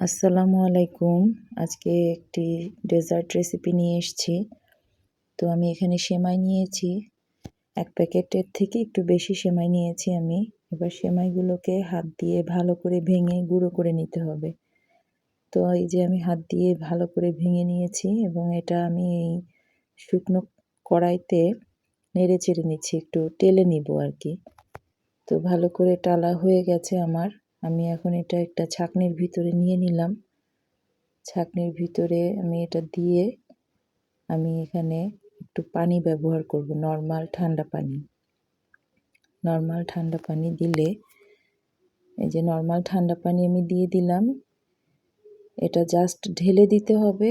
আসসালামু আলাইকুম। আজকে একটি ডেজার্ট রেসিপি নিয়ে এসেছি। তো আমি এখানে সেমাই নিয়েছি। এক প্যাকেটের থেকে একটু বেশি সেমাই নিয়েছি আমি। এবার সেমাইগুলোকে হাত দিয়ে ভালো করে ভেঙে গুঁড়ো করে নিতে হবে। তো এই যে আমি হাত দিয়ে ভালো করে ভেঙে নিয়েছি এবং এটা আমি এই শুকনো কড়াইতে নেড়ে চেড়ে নিচ্ছি। একটু টেলে নিব আর কি। তো ভালো করে টালা হয়ে গেছে আমার। আমি এখন এটা একটা ছাকনির ভিতরে নিয়ে নিলাম। ছাকনির ভিতরে আমি এটা দিয়ে আমি এখানে একটু পানি ব্যবহার করব, নর্মাল ঠান্ডা পানি। নর্মাল ঠান্ডা পানি দিলে এই যে নর্মাল ঠান্ডা পানি আমি দিয়ে দিলাম, এটা জাস্ট ঢেলে দিতে হবে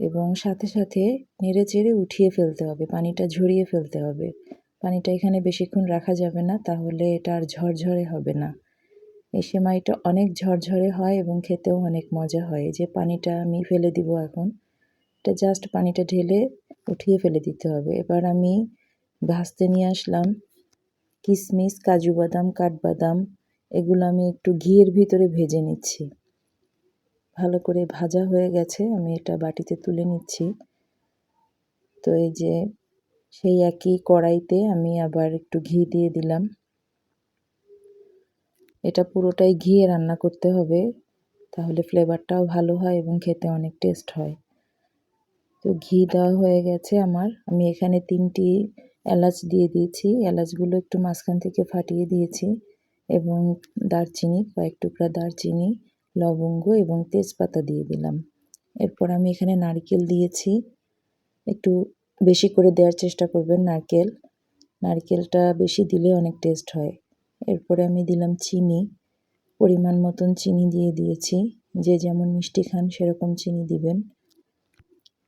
এবং সাথে সাথে নেড়ে চেড়ে উঠিয়ে ফেলতে হবে, পানিটা ঝরিয়ে ফেলতে হবে। পানিটা এখানে বেশিক্ষণ রাখা যাবে না, তাহলে এটা আর ঝরঝরে হবে না। এই সেমাইটা অনেক ঝরঝরে হয় এবং খেতেও অনেক মজা হয়। যে পানিটা আমি ফেলে দিব এখন, এটা জাস্ট পানিটা ঢেলে উঠিয়ে ফেলে দিতে হবে। এবার আমি ভাজতে নিয়ে আসলাম কিশমিশ কাজু বাদাম, কাঠবাদাম, এগুলো আমি একটু ঘিয়ের ভিতরে ভেজে নিচ্ছি। ভালো করে ভাজা হয়ে গেছে, আমি এটা বাটিতে তুলে নিচ্ছি। তো এই যে সেই একই কড়াইতে আমি আবার একটু ঘি দিয়ে দিলাম। এটা পুরোটাই ঘিয়ে রান্না করতে হবে, তাহলে ফ্লেভারটাও ভালো হয় এবং খেতে অনেক টেস্ট হয়। তো ঘি দেওয়া হয়ে গেছে আমার। আমি এখানে তিনটি এলাচ দিয়ে দিয়েছি। এলাচগুলো একটু মাঝখান থেকে ফাটিয়ে দিয়েছি এবং দারচিনি, কয়েক টুকরা দারচিনি, লবঙ্গ এবং তেজপাতা দিয়ে দিলাম। এরপর আমি এখানে নারকেল দিয়েছি। একটু বেশি করে দেওয়ার চেষ্টা করবেন নারকেল। নারকেলটা বেশি দিলে অনেক টেস্ট হয়। এরপরে আমি দিলাম চিনি, পরিমাণ মতন চিনি দিয়ে দিয়েছি। যে যেমন মিষ্টি খান সেরকম চিনি দিবেন।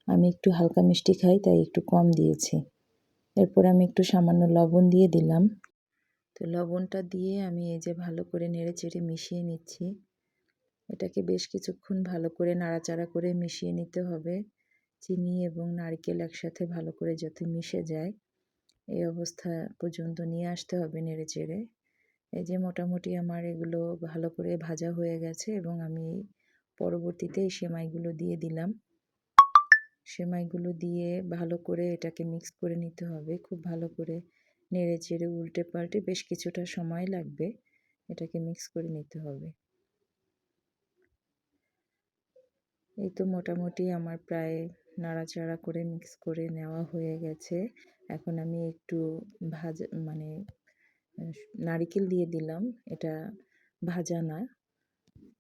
আমি একটু হালকা মিষ্টি খাই, তাই একটু কম দিয়েছি। এরপর আমি একটু সামান্য লবণ দিয়ে দিলাম। তো লবণটা দিয়ে আমি এই যে ভালো করে নেড়ে চেড়ে মিশিয়ে নিচ্ছি। এটাকে বেশ কিছুক্ষণ ভালো করে নাড়াচাড়া করে মিশিয়ে নিতে হবে। চিনি এবং নারকেল একসাথে ভালো করে যাতে মিশে যায়। এই অবস্থা পর্যন্ত নিয়ে আসতে হবে নেড়ে চেড়ে এই যে মোটামুটি আমার এগুলো ভালো করে ভাজা হয়ে গেছে এবং আমি পরবর্তীতে এই সেমাইগুলো দিয়ে দিলাম। সেমাইগুলো দিয়ে ভালো করে এটাকে মিক্স করে নিতে হবে। খুব ভালো করে নেড়ে চেড়ে উল্টে পাল্টে বেশ কিছুটা সময় লাগবে এটাকে মিক্স করে নিতে হবে। এই তো মোটামুটি আমার প্রায় নাড়াচাড়া করে মিক্স করে নেওয়া হয়ে গেছে। এখন আমি একটু ভাজা মানে নারিকেল দিয়ে দিলাম। এটা ভাজা না।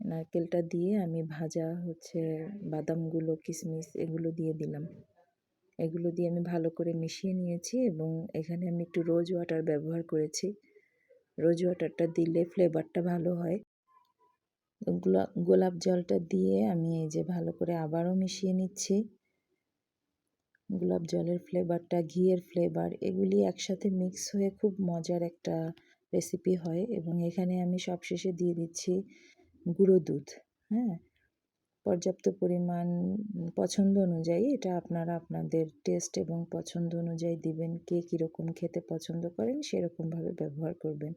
নারকেলটা দিয়ে আমি ভাজা হচ্ছে বাদামগুলো, কিশমিশ এগুলো দিয়ে দিলাম। এগুলো দিয়ে আমি ভালো করে মিশিয়ে নিয়েছি এবং এখানে আমি একটু রোজ ওয়াটার ব্যবহার করেছি। রোজ ওয়াটারটা দিলে ফ্লেভারটা ভালো হয়। গোলাপ জলটা দিয়ে আমি এই যে ভালো করে আবারও মিশিয়ে নিচ্ছি। গোলাপ জলের ফ্লেভারটা ঘিয়ের ফ্লেভার এগুলি একসাথে মিক্স হয়ে খুব মজার একটা রেসিপি হয় এবং এখানে আমি সবশেষে দিয়ে দিচ্ছি গুঁড়ো দুধ হ্যাঁ? পর্যাপ্ত পরিমাণ পছন্দ অনুযায়ী, এটা আপনারা আপনাদের টেস্ট এবং পছন্দ অনুযায়ী দিবেন, কে কীরকম খেতে পছন্দ করেন সেরকমভাবে ব্যবহার করবেন।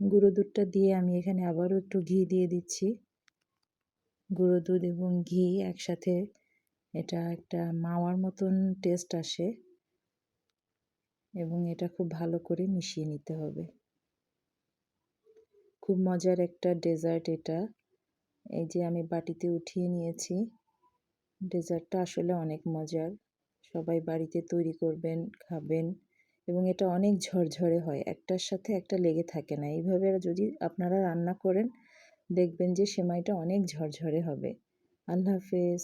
গুঁড়ো দুধটা দিয়ে আমি এখানে আবারও একটু ঘি দিয়ে দিচ্ছি। গুঁড়ো দুধ এবং ঘি একসাথে এটা একটা মাওয়ার মতন টেস্ট আসে এবং এটা খুব ভালো করে মিশিয়ে নিতে হবে। খুব মজার একটা ডেজার্ট এটা। এই যে আমি বাটিতে উঠিয়ে নিয়েছি ডেজার্টটা আসলে অনেক মজার। সবাই বাড়িতে তৈরি করবেন, খাবেন এবং এটা অনেক ঝরঝরে হয়। একটার সাথে একটা লেগে থাকে না। এইভাবে যদি আপনারা রান্না করেন, দেখবেন যে সেমাইটা অনেক ঝরঝরে হবে। আল্লাহ হাফেজ।